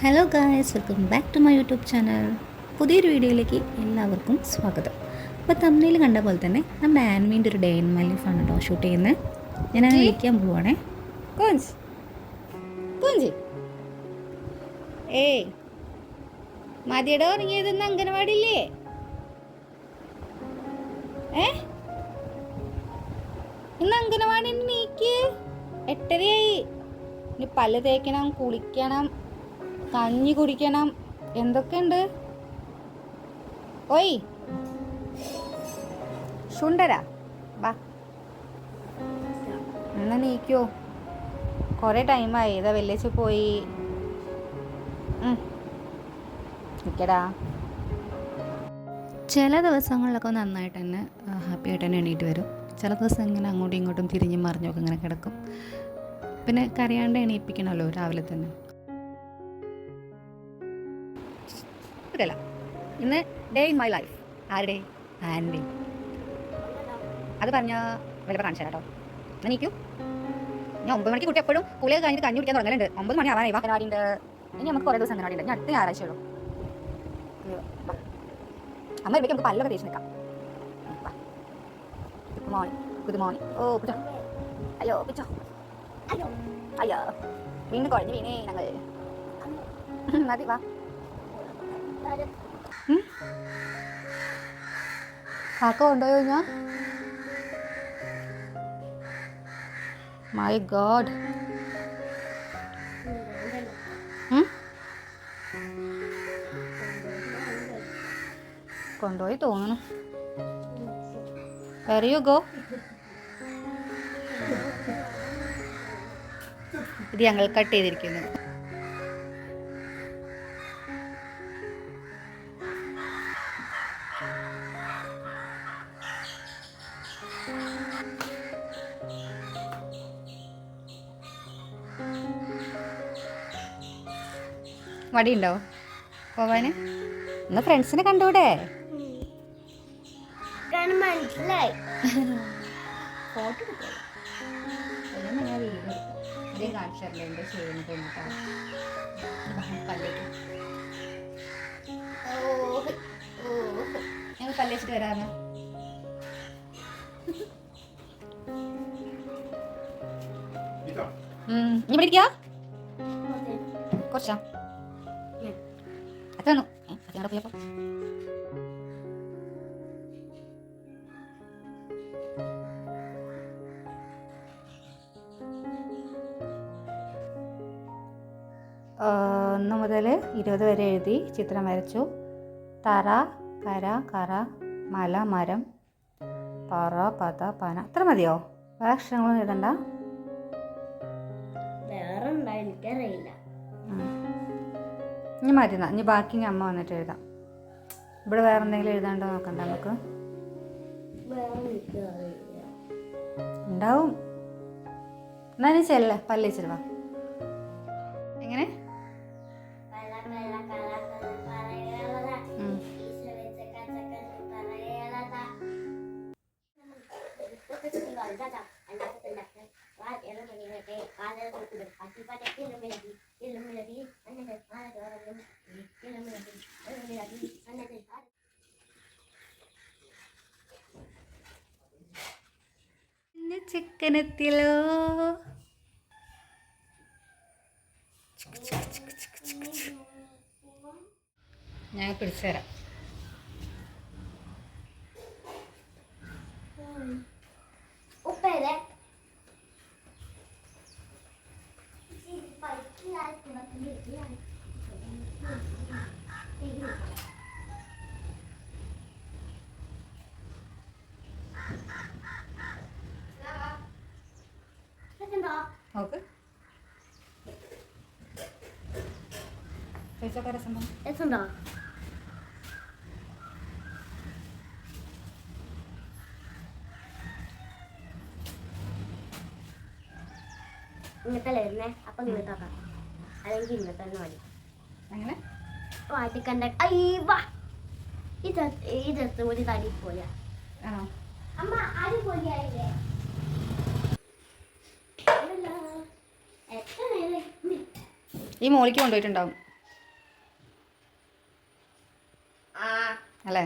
Hello guys welcome back to my YouTube channel പുതിയൊരു വീഡിയോയിലേക്ക് എല്ലാവർക്കും സ്വാഗതം. അപ്പോൾ തമ്മിൽ കണ്ട പോലെ തന്നെ നമ്മുടെ ആൻമീന്റെ ഒരു ഡേ ഇൻ മൈ ലൈഫാണ് കേട്ടോ ഷൂട്ട് ചെയ്യുന്നത്. ഞാൻ അങ്ങനെ വിളിക്കാൻ പോവാണേ. കുഞ്ച്. കുഞ്ച്. ഏയ് മതിയുടെ ഉറങ്ങിയതെന്ന് അംഗനവാടിയില്ലേ? ഏ? ഇന്ന് അംഗനവാടി നീക്ക്. എട്ടരയായി. ഇനി പല്ല് തേക്കണം കുളിക്കണം. കഞ്ഞി കുടിക്കണം. എന്തൊക്കെയുണ്ട്? ഓയ്. ശുണ്ടരാ വാ. എന്നാ നീക്കോ. കുറേ ടൈമായി ഇതാ വെള്ളിച്ച് പോയി. നിൽക്കടാ ചില ദിവസങ്ങളിലൊക്കെ നന്നായിട്ട് തന്നെ ഹാപ്പി ആയിട്ട് തന്നെ എണീറ്റ് വരും. ചില ദിവസം ഇങ്ങനെ അങ്ങോട്ടും ഇങ്ങോട്ടും തിരിഞ്ഞും മറിഞ്ഞൊക്കെ ഇങ്ങനെ കിടക്കും. പിന്നെ കരയാണ്ട് എണീപ്പിക്കണമല്ലോ രാവിലെ തന്നെ. ഇന്ന് ഡേ ഇൻ മൈ ലൈഫ് ആരുടെ? ആൻഡി അത് പറഞ്ഞ വിലപ്പോൾ കാണിച്ചു കേട്ടോ. എന്നാ നീക്കൂ. ഞാൻ ഒമ്പത് മണിക്ക് കുട്ടി എപ്പോഴും കുളിയൊക്കെ കഴിഞ്ഞിട്ട് കഞ്ഞി കുടിക്കാൻ തുടങ്ങലുണ്ട്. ഒമ്പത് മണി ആവാനായി അംഗനവാടിയുണ്ട് ഇനി നമുക്ക് കുറേ ദിവസം അങ്ങനെ ഞാൻ അടുത്ത ഞായറാഴ്ച ഉള്ളൂ. അമ്മ ഇവിടേക്ക് നമുക്ക് പല്ലൊക്കെ തേച്ച് നിൽക്കാം. ഗുഡ് മോർണിംഗ് ഗുഡ് മോർണിംഗ് ഓ പിച്ചോ അയ്യോ പിച്ചോ അയ്യോ. അയ്യോ. വീണ്ടും കുഴഞ്ഞു വീണേ ഞങ്ങൾ. മതി വാ. കാക്ക കൊണ്ടുപോയോ ഞാൻ മൈ ഗോഡ് കൊണ്ടുപോയി തോന്നുന്നു. വെറിയോ ഗോ ഇത് ഞങ്ങൾ കട്ട് ചെയ്തിരിക്കുന്നു. മടിയുണ്ടോ? പോവാന്? എന്നാ ഫ്രണ്ട്സിനെ കണ്ടൂടെ മനസ്സിലായി. ഫോട്ടോ ഞങ്ങൾ പല്ലേച്ചിട്ട് വരാമോ നീ ഇവിടെ കുറച്ചാ അത്രന്നു അച്ഛനോട് പോയപ്പോ. ഒന്ന് മുതൽ ഇരുപത് വരെ എഴുതി ചിത്രം വരച്ചു. തറ കര കറ മല മരം പറ പത പന. അത്ര മതിയോ? വേറെ അക്ഷരങ്ങളൊന്നും എഴുതണ്ട? വേറെ എനിക്കറിയില്ല. ഇനി എന്നാ. ഇനി ബാക്കി ഇനി അമ്മ വന്നിട്ട് എഴുതാം. ഇവിടെ വേറെ എന്തെങ്കിലും എഴുതാണ്ടോ നോക്കണ്ട നമുക്ക്? ഉണ്ടാവും. എന്നാ നീ ചെല്ല. പല്ലി വാ. എങ്ങനെ? പല ചിക്കനെത്തിലോ ഞാൻ പിടിച്ചു തരാം ഉപ്പേരെ. നോക്ക്. കഴിച്ചൊക്കെ രസം രസമുണ്ടോ? ഇങ്ങനത്തെ വരുന്നേ? അപ്പൊ ഇങ്ങനത്തെ ആക്കാം. അല്ലെങ്കിൽ ഇങ്ങനത്തെ തന്നെ മതി. അങ്ങനെ വാട്ടിക്കണ്ട അയ്യവാ ഇത് ഇത് ഒരു തടി പോലെ അമ്മ അമ്മ അടിപൊളിയായില്ലേ? ഈ മോളിക്ക് കൊണ്ടുപോയിട്ടുണ്ടാവും. അല്ലേ?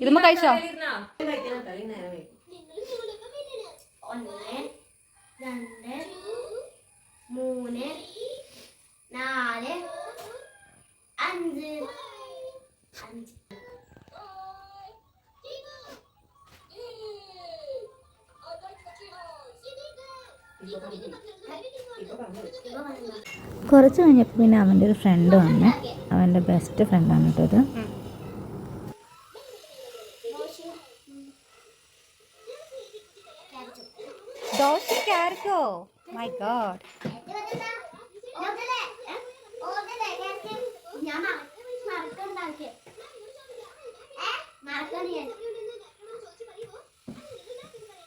ഇതുമ്മ കഴിച്ചോ. മൂന്ന് നാല് അഞ്ച്. കുറച്ച് കഴിഞ്ഞപ്പോൾ പിന്നെ അവന്റെ ഒരു ഫ്രണ്ട് വന്നു. അവന്റെ ബെസ്റ്റ് ഫ്രണ്ടാണ് കേട്ടോ ഇത്. മൈ ഗോഡ്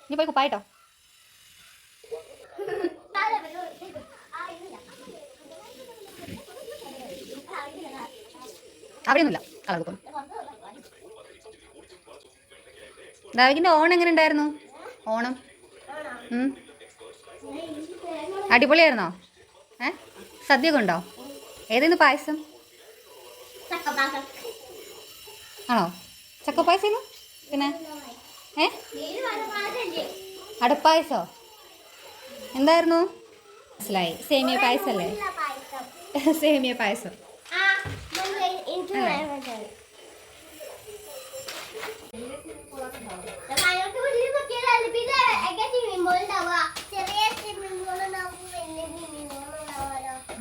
ഇനി പോയി കുപ്പായിട്ടോ? കളർ ദാവിക്കിന്റെ ഓണം എങ്ങനെ ഉണ്ടായിരുന്നു? ഓണം. അടിപൊളിയായിരുന്നോ? ഏ? സദ്യ കൊണ്ടോ ഏതായിരുന്നു പായസം? ആണോ? ചക്ക പായസം പിന്നെ? ഏ? അടപ്പായസോ? എന്തായിരുന്നു? മനസ്സിലായി. സേമിയ പായസല്ലേ? സേമിയ പായസം. ആ സാധനം കണ്ടിട്ട്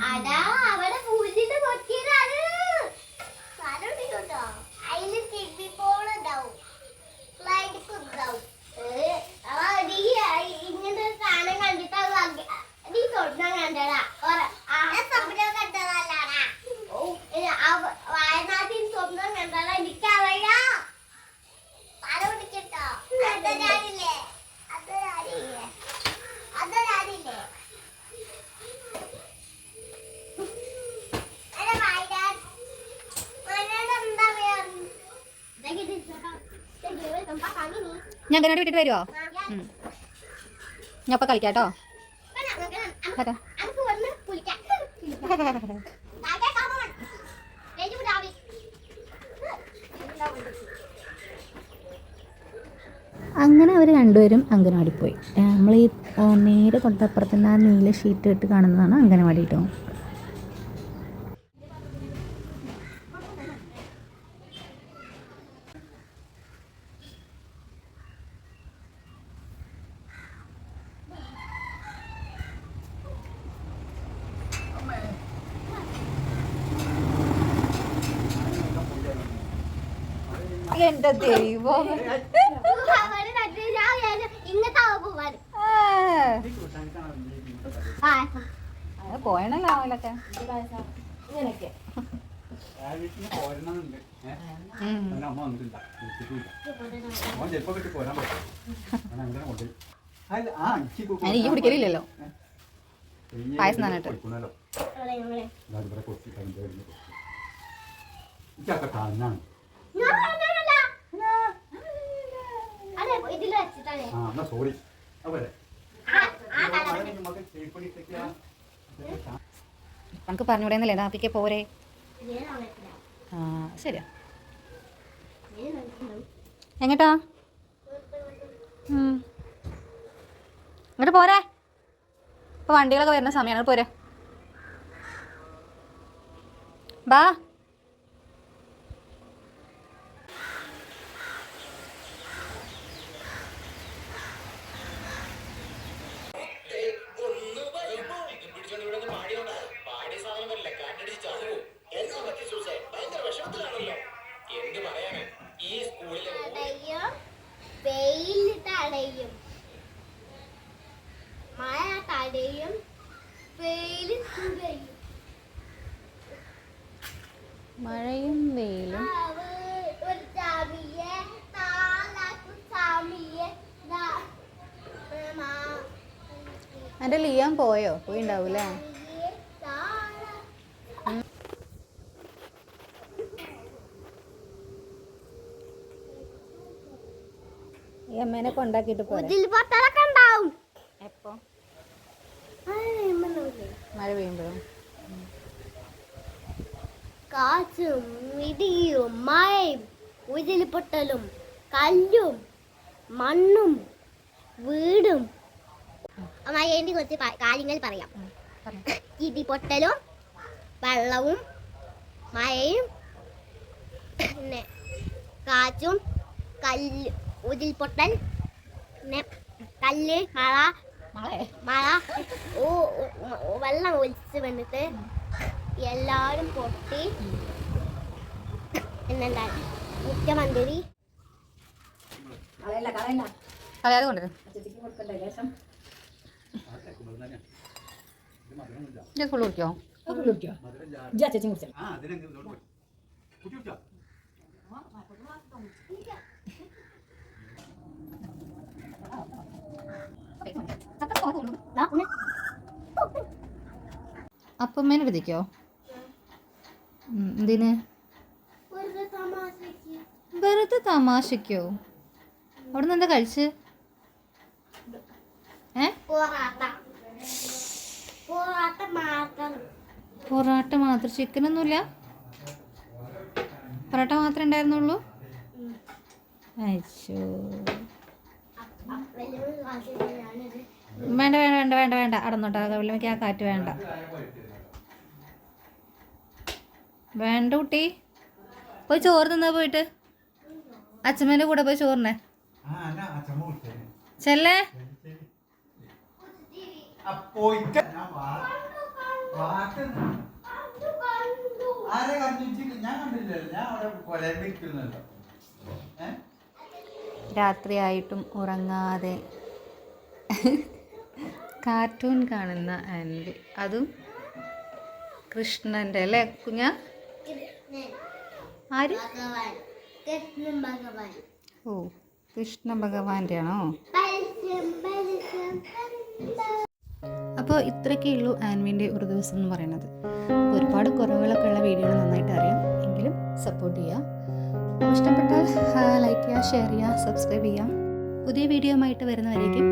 അതാ അവിടെ പൂജിന്റെ കൊട്ടിയതാണ് ഞാൻ അങ്ങോട്ട് വിട്ടിട്ട് വരുമോ ഞാൻ അപ്പം കളിക്കാം കേട്ടോ. അങ്ങനെ അവർ രണ്ടുപേരും അംഗനവാടി പോയി. നമ്മൾ ഈ നേരെ തൊട്ടപ്പുറത്തുനിന്ന് തന്നെ ആ നീല ഷീറ്റ് ഇട്ട് കാണുന്നതാണ് അംഗനവാടി കേട്ടോ എന്റെ ദൈവം അവർ രണ്ടു ഞാൻ വിചാരിച്ചു ഇങ്ങനത്തെ ആവാൻ പോവാണ് ആ പോയണല്ലോ അവലൊക്കെ വീട്ടിന് പോരണമെന്നുണ്ട് ഏഹ് അമ്മ വന്നിട്ടില്ല വിളിച്ചിട്ടില്ല ഓൻ ചിലപ്പോ കിട്ടി പോരാൻ പറ്റും ഞാൻ അങ്ങനെ ദൈവം അല്ല ആ. എനിക്ക് കുടിക്കലില്ലല്ലോ പായസം നന്നായിട്ട്. കുടിക്കണല്ലോ. അവിടെ ഇവിടെ ഇതാ ഇവിടെ കൊത്തി കരിമ്പ് കരിമ്പ് കൊത്തി. ഇതൊക്കെ കാണാനാണ് ഞാൻ പറഞ്ഞതല്ല. അതെ ഇതിൽ വെച്ചിട്ടാണ് ആ എന്നാ സോറി തല നമുക്ക് പറഞ്ഞുകൂടെന്നല്ലേ നാപ്പിക്ക് പോരെ. ആ ശരിയാ. എങ്ങട്ടാ. ഇങ്ങോട്ട് പോരെ. ഇപ്പൊ വണ്ടികളൊക്കെ വരുന്ന സമയമാണ് പോരെ. ബാ. തടയും വെയിൽ തടയും മഴ തടയും വെയിൽ ചുടയും മഴയും വെയിലും. എന്റെ ലിയാൻ പോയോ? പോയി അമ്മേനെ കൊണ്ടാക്കിട്ട് ഉണ്ടാവും. എപ്പോ? മഴ പെയ്യുമ്പോഴും? കാറ്റും ഇടിയും മഴയും ഉരുൾപൊട്ടലും കല്ലും മണ്ണും വീടും. അമ്മേന്റെ കുറച്ച് കാര്യങ്ങൾ പറയാം. ഇടിപൊട്ടലും വെള്ളവും മഴയും പിന്നെ കാറ്റും കല്ല്. ഉരുൾപൊട്ടൽ പിന്നെ കല്ല് മഴ മഴ. ഓ വെള്ളം ഒലിച്ച് വന്നിട്ട് എല്ലാരും പൊട്ടി. എന്നെന്താ മുഖ്യമന്ത്രി. കളയാതെ കൊണ്ടുവരും ഫുള്ള് കുടിക്കോ. കുട്ടി കുടിച്ചോ? അപ്പമ്മേനെ എടുത്തിക്കോ? എന്തിന്? വെറുതെ തമാശക്കോ. അവിടെ നിന്ന് എന്താ കഴിച്ച്? ഏ? പൊറാട്ട. മാത്രം. ചിക്കനൊന്നുമില്ല? പൊറോട്ട മാത്രമേ ഉണ്ടായിരുന്നുള്ളൂ? വലിയ വേണ്ട വേണ്ട വേണ്ട വേണ്ട വേണ്ട. അടന്നോട്ടെ വെള്ളമയ്ക്ക് ആ കാറ്റ് വേണ്ട. വേണ്ട കുട്ടി. പോയി ചോറ് തിന്നാ പോയിട്ട്. അച്ഛമ്മേന്റെ കൂടെ പോയി ചോറിനെ. ചെല്ലേ? രാത്രിയായിട്ടും ഉറങ്ങാതെ. കാർട്ടൂൺ കാണുന്ന ആൻഡ്. അതും കൃഷ്ണന്റെ അല്ലേ കുഞ്ഞ? ആര്? ഓ കൃഷ്ണ ഭഗവാന്റെ ആണോ. അപ്പോൾ ഇത്രയൊക്കെ ഉള്ളൂ ആൻവിന്റെ ഒരു ദിവസം എന്ന് പറയുന്നത്. ഒരുപാട് കുറവുകളൊക്കെ ഉള്ള വീഡിയോകൾ നന്നായിട്ട് അറിയാം. എങ്കിലും സപ്പോർട്ട് ചെയ്യുക. ഇഷ്ടപ്പെട്ടാൽ ലൈക്ക് ചെയ്യുക ഷെയർ ചെയ്യുക സബ്സ്ക്രൈബ് ചെയ്യുക. പുതിയ വീഡിയോ ആയിട്ട് വരുന്നവരേക്കും